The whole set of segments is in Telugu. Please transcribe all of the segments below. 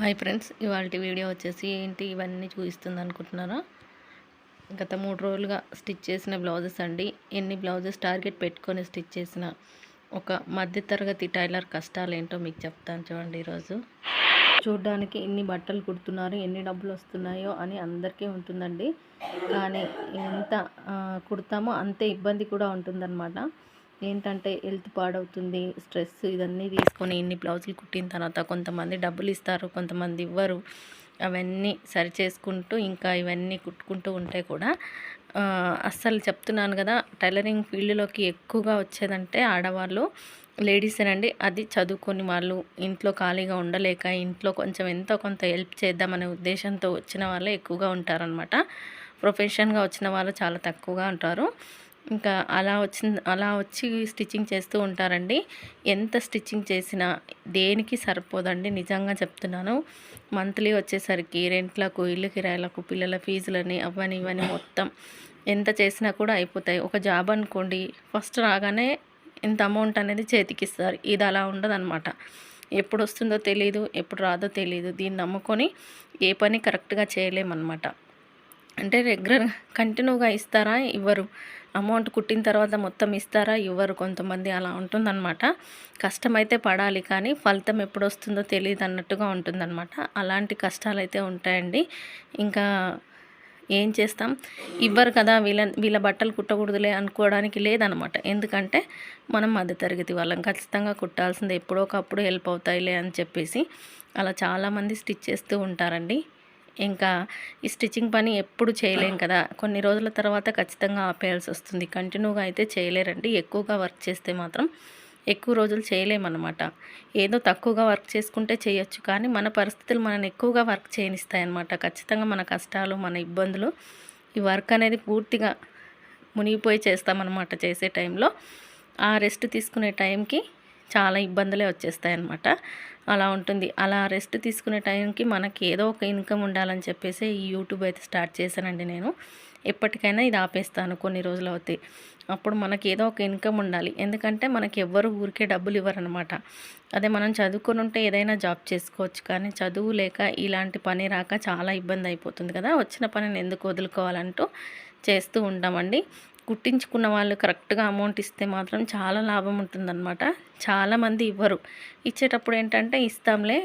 హాయ్ ఫ్రెండ్స్ ఇవాళ వీడియో వచ్చేసి ఏంటి ఇవన్నీ చూపిస్తుంది అనుకుంటున్నారా? గత మూడు రోజులుగా స్టిచ్ చేసిన బ్లౌజెస్ అండి. ఎన్ని బ్లౌజెస్ టార్గెట్ పెట్టుకొని స్టిచ్ చేసిన ఒక మధ్యతరగతి టైలర్ కష్టాలు ఏంటో మీకు చెప్తాను చూడండి ఈరోజు. చూడడానికి ఎన్ని బట్టలు కుడుతున్నారు ఎన్ని డబ్బులు వస్తున్నాయో అని అందరికీ ఉంటుందండి. కానీ ఎంత కుడతామో అంతే ఇబ్బంది కూడా ఉంటుందన్నమాట. ఏంటంటే హెల్త్ పాడవుతుంది స్ట్రెస్ ఇవన్నీ తీసుకొని ఇన్ని బ్లౌజులు కుట్టిన తర్వాత కొంతమంది డబ్బులు ఇస్తారు కొంతమంది ఇవ్వరు. అవన్నీ సరి చేసుకుంటూ ఇంకా ఇవన్నీ కుట్టుకుంటూ ఉంటే కూడా అస్సలు చెప్తున్నాను కదా టైలరింగ్ ఫీల్డ్లోకి ఎక్కువగా వచ్చేదంటే ఆడవాళ్ళు లేడీసేనండి. అది చదువుకొని వాళ్ళు ఇంట్లో ఖాళీగా ఉండలేక ఇంట్లో కొంచెం ఎంతో కొంత హెల్ప్ చేద్దామనే ఉద్దేశంతో వచ్చిన వాళ్ళే ఎక్కువగా ఉంటారనమాట ప్రొఫెషన్గా వచ్చిన వాళ్ళు చాలా తక్కువగా ఉంటారు. ఇంకా అలా వచ్చింది అలా వచ్చి స్టిచ్చింగ్ చేస్తూ ఉంటారండి. ఎంత స్టిచ్చింగ్ చేసినా దేనికి సరిపోదండి నిజంగా చెప్తున్నాను. మంత్లీ వచ్చేసరికి రెంట్లకు ఇల్లు కిరాయలకు పిల్లల ఫీజులని అవని ఇవని మొత్తం ఎంత చేసినా కూడా అయిపోతాయి. ఒక జాబ్ అనుకోండి ఫస్ట్ రాగానే ఇంత అమౌంట్ అనేది చేతికిస్తారు ఇది అలా ఉండదన్నమాట. ఎప్పుడు వస్తుందో తెలియదు ఎప్పుడు రాదో తెలియదు దీన్ని నమ్ముకొని ఏ పని కరెక్ట్గా చేయలేమన్నమాట. అంటే రెగ్యులర్ కంటిన్యూగా ఇస్తారా? ఇవ్వరు. అమౌంట్ కుట్టిన తర్వాత మొత్తం ఇస్తారా? ఇవ్వరు. కొంతమంది అలా ఉంటుందన్నమాట. కష్టమైతే పడాలి కానీ ఫలితం ఎప్పుడు వస్తుందో తెలియదు అన్నట్టుగా ఉంటుందన్నమాట. అలాంటి కష్టాలు అయితే ఉంటాయండి. ఇంకా ఏం చేస్తాం? ఇవ్వరు కదా వీళ్ళ వీళ్ళ బట్టలు కుట్టకూడదులే అనుకోవడానికి లేదనమాట ఎందుకంటే మనం మధ్యతరగతి వాళ్ళం. ఖచ్చితంగా కుట్టాల్సిందే. ఎప్పుడో ఒకప్పుడు హెల్ప్ అవుతాయిలే అని చెప్పేసి అలా చాలామంది స్టిచ్ చేస్తూ ఉంటారండి. ఇంకా ఈ స్టిచ్చింగ్ పని ఎప్పుడు చేయలేం కదా. కొన్ని రోజుల తర్వాత ఖచ్చితంగా ఆపేయాల్సి వస్తుంది. కంటిన్యూగా అయితే చేయలేరండి. ఎక్కువగా వర్క్ చేస్తే మాత్రం ఎక్కువ రోజులు చేయలేమన్నమాట. ఏదో తక్కువగా వర్క్ చేసుకుంటే చేయొచ్చు కానీ మన పరిస్థితులు మనని ఎక్కువగా వర్క్ చేయనిస్తాయన్నమాట. ఖచ్చితంగా మన కష్టాలు మన ఇబ్బందులు ఈ వర్క్ అనేది పూర్తిగా మునిగిపోయి చేస్తామన్నమాట చేసే టైంలో. ఆ రెస్ట్ తీసుకునే టైంకి చాలా ఇబ్బందులే వచ్చేస్తాయి అన్నమాట అలా ఉంటుంది. అలా రెస్ట్ తీసుకునే టైంకి మనకి ఏదో ఒక ఇన్కమ్ ఉండాలని చెప్పేసి ఈ యూట్యూబ్ అయితే స్టార్ట్ చేశానండి నేను. ఎప్పటికైనా ఇది ఆపేస్తాను కొన్ని రోజులు అవుతాయి అప్పుడు మనకి ఏదో ఒక ఇన్కమ్ ఉండాలి. ఎందుకంటే మనకి ఎవ్వరు ఊరికే డబ్బులు ఇవ్వరనమాట అదే మనం చదువుకొని ఉంటే ఏదైనా జాబ్ చేసుకోవచ్చు. కానీ చదువు లేక ఇలాంటి పని రాక చాలా ఇబ్బంది అయిపోతుంది కదా. వచ్చిన పనిని ఎందుకు వదులుకోవాలంటూ చేస్తూ ఉంటామండి. కుట్టించుకున్న వాళ్ళు కరెక్ట్గా అమౌంట్ ఇస్తే మాత్రం చాలా లాభం ఉంటుందన్నమాట. చాలామంది ఇవ్వరు. ఇచ్చేటప్పుడు ఏంటంటే ఇస్తాంలే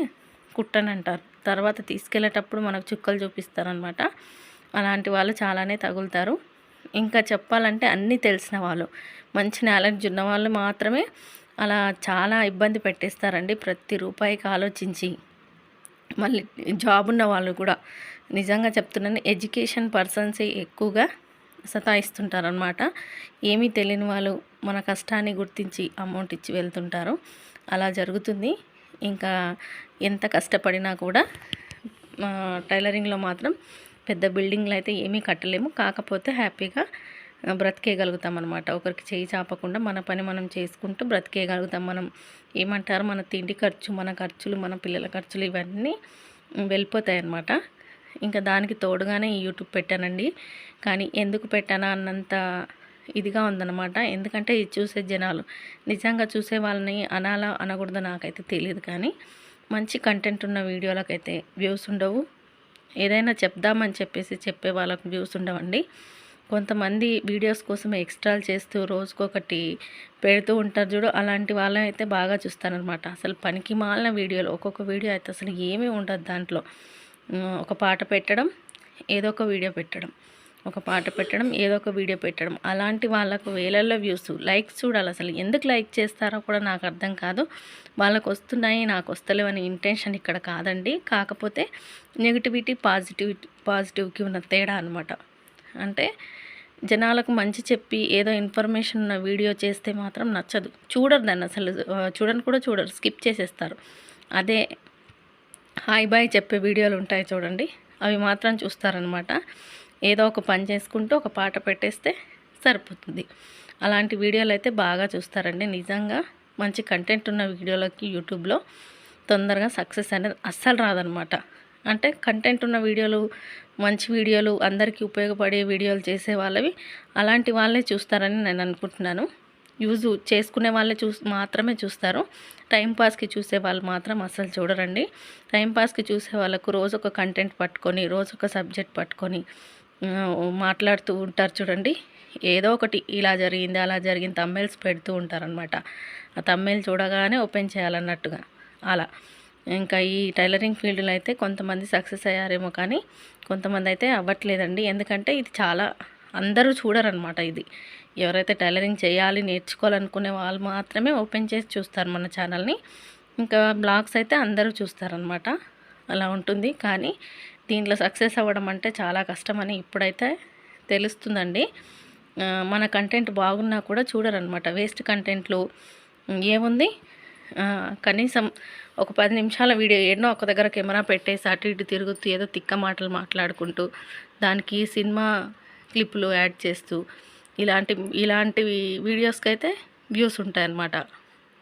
కుట్టని అంటారు తర్వాత తీసుకెళ్ళేటప్పుడు మనకు చుక్కలు చూపిస్తారనమాట అలాంటి వాళ్ళు చాలానే తగులుతారు. ఇంకా చెప్పాలంటే అన్నీ తెలిసిన వాళ్ళు. మంచి నాలెడ్జ్ ఉన్న వాళ్ళు మాత్రమే అలా చాలా ఇబ్బంది పెట్టేస్తారండి ప్రతి రూపాయికి ఆలోచించి. మళ్ళీ జాబ్ ఉన్న వాళ్ళు కూడా. నిజంగా చెప్తున్నాను ఎడ్యుకేషన్ పర్సన్సే ఎక్కువగా సతాయిస్తుంటారనమాట ఏమీ తెలియని వాళ్ళు మన కష్టాన్ని గుర్తించి అమౌంట్ ఇచ్చి వెళ్తుంటారు. అలా జరుగుతుంది. ఇంకా ఎంత కష్టపడినా కూడా టైలరింగ్లో మాత్రం పెద్ద బిల్డింగ్లు అయితే ఏమీ కట్టలేము. కాకపోతే హ్యాపీగా బ్రతికేయగలుగుతాం అనమాట ఒకరికి చేయి చాపకుండా మన పని మనం చేసుకుంటూ బ్రతికేయగలుగుతాం మనం. ఏమంటారు? మన తిండి ఖర్చు మన ఖర్చులు మన పిల్లల ఖర్చులు ఇవన్నీ వెళ్ళిపోతాయి అన్నమాట ఇంకా దానికి తోడుగానే ఈ యూట్యూబ్ పెట్టానండి. కానీ ఎందుకు పెట్టానా అన్నంత ఇదిగా ఉందన్నమాట. ఎందుకంటే ఇది చూసే జనాలు నిజంగా చూసే వాళ్ళని అనాలా అనకూడదు నాకైతే తెలియదు కానీ మంచి కంటెంట్ ఉన్న వీడియోలకైతే వ్యూస్ ఉండవు. ఏదైనా చెప్దామని చెప్పేసి చెప్పే వాళ్ళకు వ్యూస్ ఉండవండి. కొంతమంది వీడియోస్ కోసం ఎక్స్ట్రాలు చేస్తూ రోజుకొకటి పెడుతూ ఉంటారు చూడు అలాంటి వాళ్ళని అయితే బాగా చూస్తానన్నమాట. అసలు పనికి మాలిన వీడియోలు ఒక్కొక్క వీడియో అయితే అసలు ఏమీ ఉండదు దాంట్లో. ఒక పాట పెట్టడం ఏదో ఒక వీడియో పెట్టడం. ఒక పాట పెట్టడం ఏదో ఒక వీడియో పెట్టడం. అలాంటి వాళ్ళకు వేలల్లో వ్యూస్ లైక్స్ చూడాలి అసలు. ఎందుకు లైక్ చేస్తారో కూడా నాకు అర్థం కాదు. వాళ్ళకు వస్తున్నాయి నాకు వస్తలేవని ఇంటెన్షన్ ఇక్కడ కాదండి. కాకపోతే నెగిటివిటీ పాజిటివ్ పాజిటివ్కి ఉన్న తేడా అనమాట అంటే జనాలకు మంచి చెప్పి ఏదో ఇన్ఫర్మేషన్ ఉన్న వీడియో చేస్తే మాత్రం నచ్చదు. చూడరు దాన్ని అసలు చూడని కూడా చూడరు. స్కిప్ చేసేస్తారు. అదే హాయ్ బాయ్ చెప్పే వీడియోలు ఉంటాయి చూడండి. అవి మాత్రం చూస్తారనమాట. ఏదో ఒక పని చేసుకుంటూ ఒక పాట పెట్టేస్తే సరిపోతుంది. అలాంటి వీడియోలు అయితే బాగా చూస్తారండి. నిజంగా మంచి కంటెంట్ ఉన్న వీడియోలకి యూట్యూబ్లో తొందరగా సక్సెస్ అనేది అస్సలు రాదనమాట. అంటే కంటెంట్ ఉన్న వీడియోలు మంచి వీడియోలు అందరికీ ఉపయోగపడే వీడియోలు చేసే వాళ్ళవి అలాంటి వాళ్ళే చూస్తారని నేను అనుకుంటున్నాను. యూజ్ చేసుకునే వాళ్ళే చూ మాత్రమే చూస్తారు. టైంపాస్కి చూసే వాళ్ళు మాత్రం అస్సలు చూడరండి. టైంపాస్కి చూసే వాళ్ళకు రోజు ఒక కంటెంట్ పట్టుకొని రోజు ఒక సబ్జెక్ట్ పట్టుకొని మాట్లాడుతూ ఉంటారు చూడండి. ఏదో ఒకటి ఇలా జరిగింది అలా జరిగింది తమ్మెల్స్ పెడుతూ ఉంటారనమాట ఆ తమ్మెల్ చూడగానే ఓపెన్ చేయాలన్నట్టుగా అలా. ఇంకా ఈ టైలరింగ్ ఫీల్డ్లో అయితే కొంతమంది సక్సెస్ అయ్యారేమో కానీ కొంతమంది అయితే అవ్వట్లేదండి. ఎందుకంటే ఇది చాలా అందరూ చూడరనమాట ఇది. ఎవరైతే టైలరింగ్ చేయాలి నేర్చుకోవాలనుకునే వాళ్ళు మాత్రమే ఓపెన్ చేసి చూస్తారు మన ఛానల్ని. ఇంకా బ్లాగ్స్ అయితే అందరూ చూస్తారనమాట అలా ఉంటుంది. కానీ దీంట్లో సక్సెస్ అవ్వడం అంటే చాలా కష్టమని ఇప్పుడైతే తెలుస్తుందండి. మన కంటెంట్ బాగున్నా కూడా చూడరనమాట వేస్ట్ కంటెంట్లు ఏముంది? కనీసం ఒక పది నిమిషాల వీడియో ఎన్నో ఒక దగ్గర కెమెరా పెట్టేసి అటు ఇటు తిరుగుతూ ఏదో తిక్క మాటలు మాట్లాడుకుంటూ దానికి సినిమా క్లిప్పులు యాడ్ చేస్తూ ఇలాంటి ఇలాంటి వీడియోస్కి అయితే వ్యూస్ ఉంటాయన్నమాట.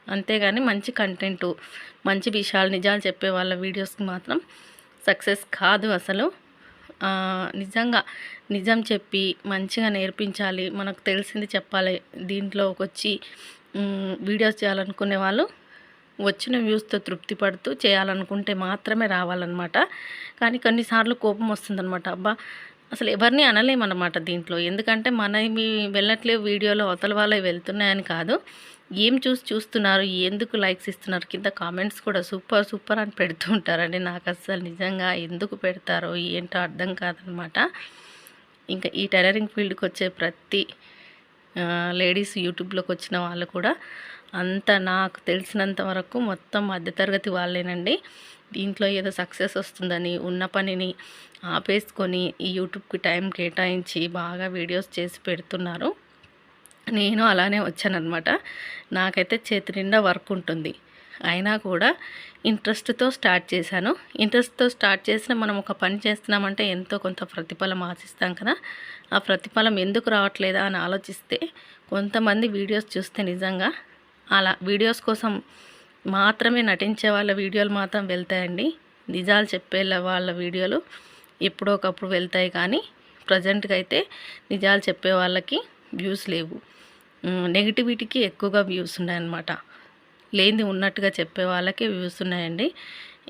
అంతేగాని మంచి కంటెంటు మంచి విషయాలు నిజాలు చెప్పే వాళ్ళ వీడియోస్కి మాత్రం సక్సెస్ కాదు అసలు. నిజంగా నిజం చెప్పి మంచిగా నేర్పించాలి మనకు తెలిసింది చెప్పాలి దీంట్లోకి వచ్చి వీడియోస్ చేయాలనుకునే వాళ్ళు వచ్చిన వ్యూస్తో తృప్తి పడుతూ చేయాలనుకుంటే మాత్రమే రావాలన్నమాట. కానీ కొన్నిసార్లు కోపం వస్తుందన్నమాట. అబ్బా అసలు ఎవరిని అనలేమన్నమాట దీంట్లో. ఎందుకంటే మీ వెళ్ళట్లేవు వీడియోలో అవతల వాళ్ళవి వెళ్తున్నాయని కాదు. ఏం చూసి చూస్తున్నారు ఎందుకు లైక్స్ ఇస్తున్నారు కింద కామెంట్స్ కూడా సూపర్ సూపర్ అని పెడుతూ ఉంటారండి. నాకు అసలు నిజంగా ఎందుకు పెడతారో ఏంటో అర్థం కాదనమాట ఇంకా ఈ టైలరింగ్ ఫీల్డ్కి వచ్చే ప్రతి లేడీస్ యూట్యూబ్లోకి వచ్చిన వాళ్ళు కూడా అంత నాకు తెలిసినంత వరకు మొత్తం మధ్యతరగతి వాళ్ళేనండి. దీంట్లో ఏదో సక్సెస్ వస్తుందని ఉన్న పనిని ఆపేసుకొని ఈ యూట్యూబ్కి టైం కేటాయించి బాగా వీడియోస్ చేసి పెడుతున్నారు. నేను అలానే వచ్చానమాట నాకైతే చేతి నిండా వర్క్ ఉంటుంది. అయినా కూడా ఇంట్రెస్ట్తో స్టార్ట్ చేశాను. ఇంట్రెస్ట్తో స్టార్ట్ చేసిన మనం ఒక పని చేస్తున్నామంటే ఎంతో కొంత ప్రతిఫలం ఆశిస్తాం కదా. ఆ ప్రతిఫలం ఎందుకు రావట్లేదా అని ఆలోచిస్తే కొంతమంది వీడియోస్ చూస్తే నిజంగా అలా వీడియోస్ కోసం మాత్రమే నటించే వాళ్ళ వీడియోలు మాత్రం వెళ్తాయండి. నిజాలు చెప్పే వాళ్ళ వీడియోలు ఎప్పుడో ఒకప్పుడు వెళ్తాయి కానీ ప్రజెంట్గా అయితే నిజాలు చెప్పే వాళ్ళకి వ్యూస్ లేవు. నెగిటివిటీకి ఎక్కువగా వ్యూస్ ఉన్నాయన్నమాట. లేనిది ఉన్నట్టుగా చెప్పే వాళ్ళకి వ్యూస్ ఉన్నాయండి.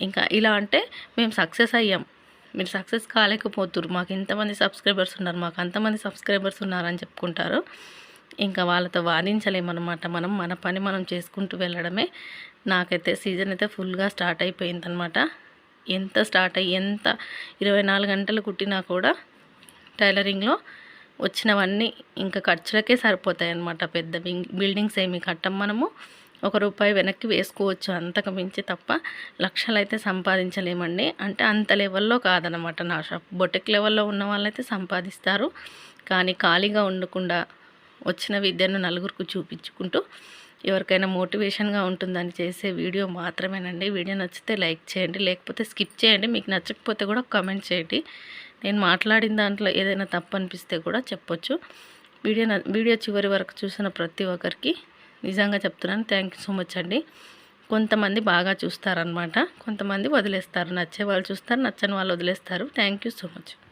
ఇంకా ఇలా అంటే మేము సక్సెస్ అయ్యాం. మీరు సక్సెస్ కాలేకపోతున్నారు మాకు ఇంతమంది సబ్స్క్రైబర్స్ ఉన్నారు. మాకు అంతమంది సబ్స్క్రైబర్స్ ఉన్నారని చెప్పుకుంటారు. ఇంకా వాళ్ళతో వాదించలేమన్నమాట మనం. మన పని మనం చేసుకుంటూ వెళ్ళడమే. నాకైతే సీజన్ అయితే ఫుల్గా స్టార్ట్ అయిపోయిందనమాట ఎంత స్టార్ట్ అయ్యి ఎంత ఇరవై నాలుగు గంటలు కుట్టినా కూడా టైలరింగ్లో వచ్చినవన్నీ ఇంకా ఖర్చులకే సరిపోతాయి అన్నమాట పెద్ద బిల్డింగ్స్ ఏమి కట్టం మనము. ఒక రూపాయి వెనక్కి వేసుకోవచ్చు అంతకు మించి తప్ప లక్షలు అయితే సంపాదించలేమండి. అంటే అంత లెవెల్లో కాదనమాట నా షాప్. బొటెక్ లెవెల్లో ఉన్న వాళ్ళైతే సంపాదిస్తారు. కానీ ఖాళీగా ఉండకుండా వచ్చిన విద్యను నలుగురికి చూపించుకుంటూ ఎవరికైనా మోటివేషన్గా ఉంటుందని చేసే వీడియో మాత్రమేనండి. వీడియో నచ్చితే లైక్ చేయండి లేకపోతే స్కిప్ చేయండి. మీకు నచ్చకపోతే కూడా కామెంట్ చేయండి. నేను మాట్లాడిన దాంట్లో ఏదైనా తప్పు అనిపిస్తే కూడా చెప్పొచ్చు. వీడియో వీడియో చివరి వరకు చూసిన ప్రతి ఒక్కరికి నిజంగా చెప్తున్నాను. థ్యాంక్ సో మచ్ అండి. కొంతమంది బాగా చూస్తారనమాట కొంతమంది వదిలేస్తారు. నచ్చే వాళ్ళు చూస్తారు నచ్చని వాళ్ళు వదిలేస్తారు. Thank so much.